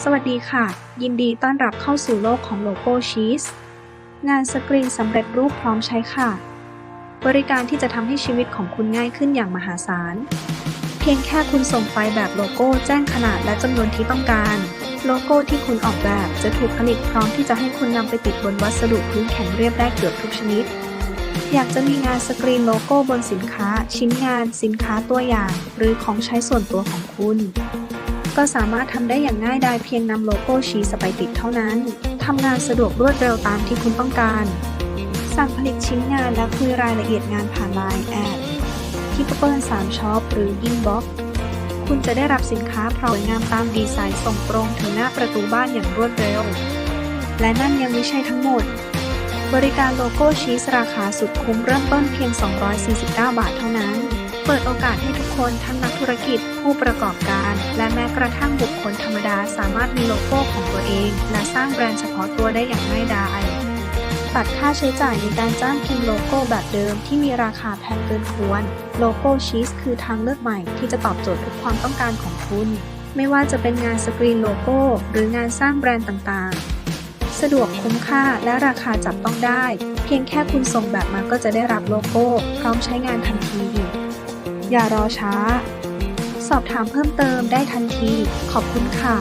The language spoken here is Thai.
สวัสดีค่ะ ยินดีต้อนรับเข้าสู่โลกของโลโก้ชีสงานสกรีนสำเร็จรูปพร้อมใช้ค่ะ บริการที่จะทำให้ชีวิตของคุณง่ายขึ้นอย่างมหาศาล เพียงแค่คุณส่งไฟล์แบบโลโก้แจ้งขนาดและจำนวนที่ต้องการ โลโก้ที่คุณออกแบบจะถูกผลิตพร้อมที่จะให้คุณนำไปติดบนวัสดุพื้นแข็งเรียบได้เกือบทุกชนิด อยากจะมีงานสกรีนโลโก้บนสินค้า ชิ้นงาน สินค้าตัวอย่าง หรือของใช้ส่วนตัวของคุณ ก็สามารถทำได้อย่างง่ายดายเพียงนำโลโก้ชีสไปติดเท่านั้น ทำงานสะดวกรวดเร็วตามที่คุณต้องการ สั่งผลิตชิ้นงานและคุยรายละเอียดงานผ่านไลน์แอดที่เปิล3ช็อปหรืออินบ็อกคุณจะได้รับสินค้าพร้อมงามตามดีไซน์ส่งตรงถึงหน้าประตูบ้านอย่างรวดเร็ว และนั่นยังไม่ใช่ทั้งหมด บริการโลโก้ชีสราคาสุดคุ้มเริ่มต้นเพียง 249 บาทเท่านั้น เปิดโอกาสให้ทุกคนทั้งนักธุรกิจ ผู้ประกอบการ และแม้กระทั่งบุคคลธรรมดาสามารถมีโลโก้ของตัวเอง และสร้างแบรนด์เฉพาะตัวได้อย่างง่ายดายตัดค่าใช้จ่ายในการจ้างพิมพ์โลโก้แบบเดิมที่มีราคาแพงเกินควร โลโก้ชีสคือทางเลือกใหม่ที่จะตอบโจทย์ทุกความต้องการของคุณ ไม่ว่าจะเป็นงานสกรีนโลโก้ หรืองานสร้างแบรนด์ต่างๆ สะดวกคุ้มค่าและราคาจับต้องได้ เพียงแค่คุณส่งแบบมาก็จะได้รับโลโก้ พร้อมใช้งานทันที อย่ารอช้า สอบถามเพิ่มเติมได้ทันที ขอบคุณค่ะ